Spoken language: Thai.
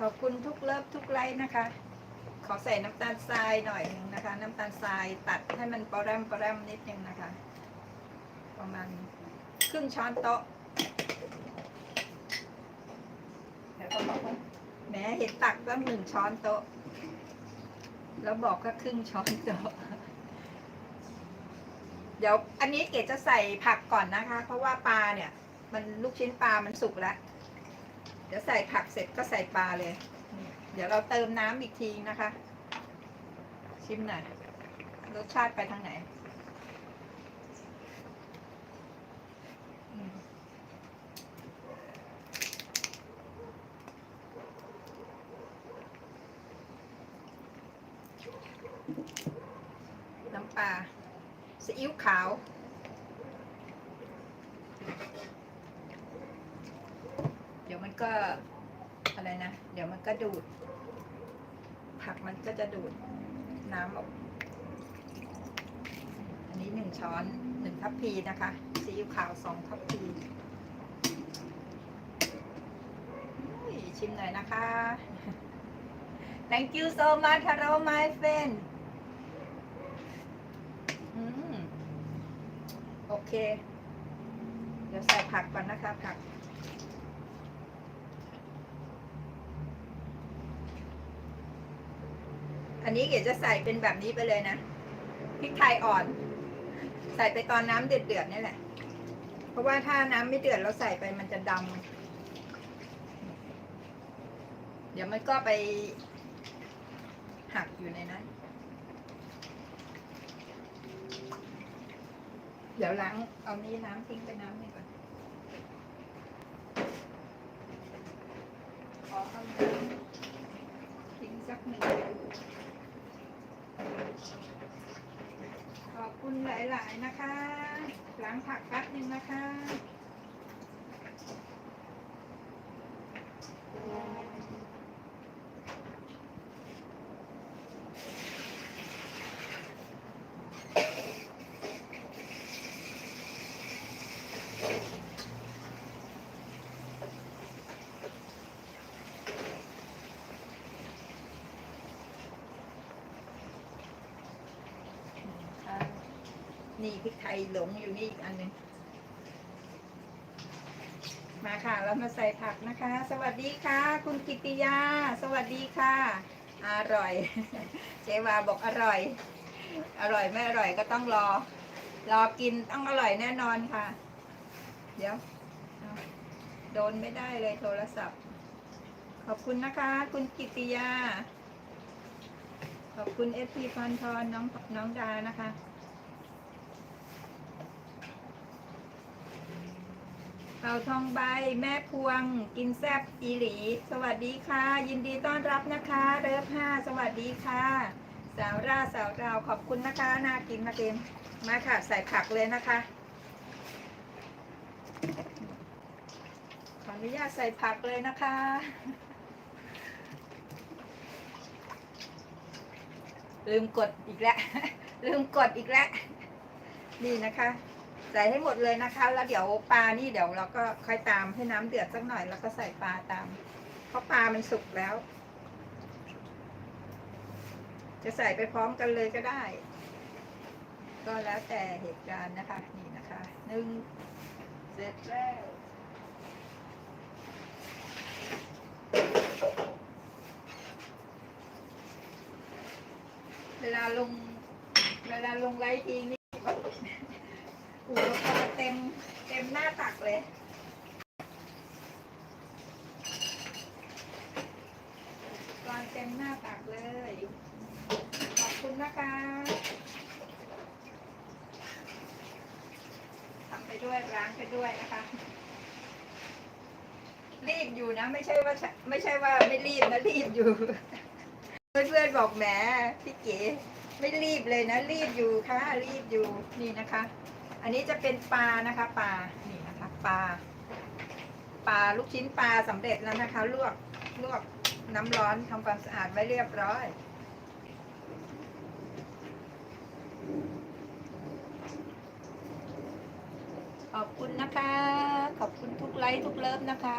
ขอบคุณทุกเลิฟทุกไลค์นะคะ ขอใส่น้ำตาลทรายหน่อยหนึงนะคะ น้ำตาลทรายตัดให้มันปรมปรมนิดนึงนะคะ ประมาณครึ่งช้อนโต๊ะแล้วก็บอกว่าแหมเห็นตักตั้งหนึ่งช้อนโต๊ะ แล้วบอกก็ครึ่งช้อนโต๊ะเดี๋ยวอันนี้เกดจะใส่ผักก่อนนะคะ เพราะว่าปลาเนี่ย มันลูกชิ้นปลามันสุกแล้ว เดี๋ยวใส่ผักเสร็จก็ใส่ปลาเลย เดี๋ยวเราเติมน้ำอีกทีนะคะ ชิมหน่อย รสชาติไปทางไหน น้ำปลาซีอิ๊วขาว เดี๋ยวมัน ก็อะไรนะ เดี๋ยวมันก็ดูด ผักมันก็จะดูดน้ำออก อันนี้หนึ่งช้อนหนึ่งทัพพีนะคะซีอิ๊วขาวสองทัพพีชิมหน่อยนะคะ thank you so much hello my friend อืมโอเค เดี๋ยวใส่ผักก่อนนะคะผัก อันนี้เก๋จะใส่เป็นแบบนี้ไปเลยนะพริกไทยอ่อน ใส่ไปตอนน้ำเดือดเดือดๆนี่แหละ เพราะว่าถ้าน้ำไม่เดือดเราใส่ไปมันจะดำเดี๋ยวมันก็ไปหักอยู่ในนั้น เดี๋ยวล้างเอานี้น้ำทิ้งไปน้ำนี่ก่อนขอเอาน้ำทิ้ง สักหนึ่งขอบคุณหลาย ๆ นะคะ หลังผักแป๊บนึงนะคะ นี่พริกไทยหลงอยู่นี่อีกอันหนึ่งมาค่ะ เรามาใส่ผักนะคะ สวัสดีค่ะ คุณกิติยา สวัสดีค่ะ อร่อย เจวาบอกอร่อย อร่อยไม่อร่อยก็ต้องรอ รอกินต้องอร่อยแน่นอนค่ะ เดี๋ยว โดนไม่ได้เลยโทรศัพท์ ขอบคุณนะคะ คุณกิติยา ขอบคุณเอฟพีพรทรน้องน้องดานะคะ เต่าทองใบแม่พวง กินแซบอีหลี สวัสดีค่ะ ยินดีต้อนรับนะคะเริฟห้าสวัสดีค่ะ สาวราสาวราวขอบคุณนะคะน่ากินมาเต็มมาค่ะ ใส่ผักเลยนะคะ ขออนุญาตใส่ผักเลยนะคะลืมกดอีกแล้วลืมกดอีกแล้วนี่นะคะ ใส่ให้หมดเลยนะคะ แล้วเดี๋ยวปลานี่เดี๋ยวเราก็ค่อยตามให้น้ำเดือดสักหน่อย แล้วก็ใส่ปลาตาม เพราะปลามันสุกแล้ว จะใส่ไปพร้อมกันเลยก็ได้ ก็แล้วแต่เหตุการณ์นะคะ นี่นะคะหนึ่งเสร็จแล้วเวลาลงเวลาลงไลฟ์ทีนี่ อุปกรณ์เต็มเต็มหน้าตักเลยอุปกรณ์เต็มหน้าตักเลย ขอบคุณนะคะทำไปด้วยล้างไปด้วยนะคะ รีบอยู่นะ ไม่ใช่ว่าไม่ใช่ว่าไม่รีบนะรีบอยู่เพื่อนๆบอกแหมพี่เก๋ไม่รีบเลยนะ รีบอยู่ค่ะ รีบอยู่นี่นะคะ อันนี้จะเป็นปลานะคะปลา นี่นะคะปลา ปลาลูกชิ้นปลาสำเร็จแล้วนะคะ ลวกลวกน้ำร้อนทำความสะอาดไว้เรียบร้อย ขอบคุณนะคะ ขอบคุณทุกไลค์ทุกเลิฟนะคะ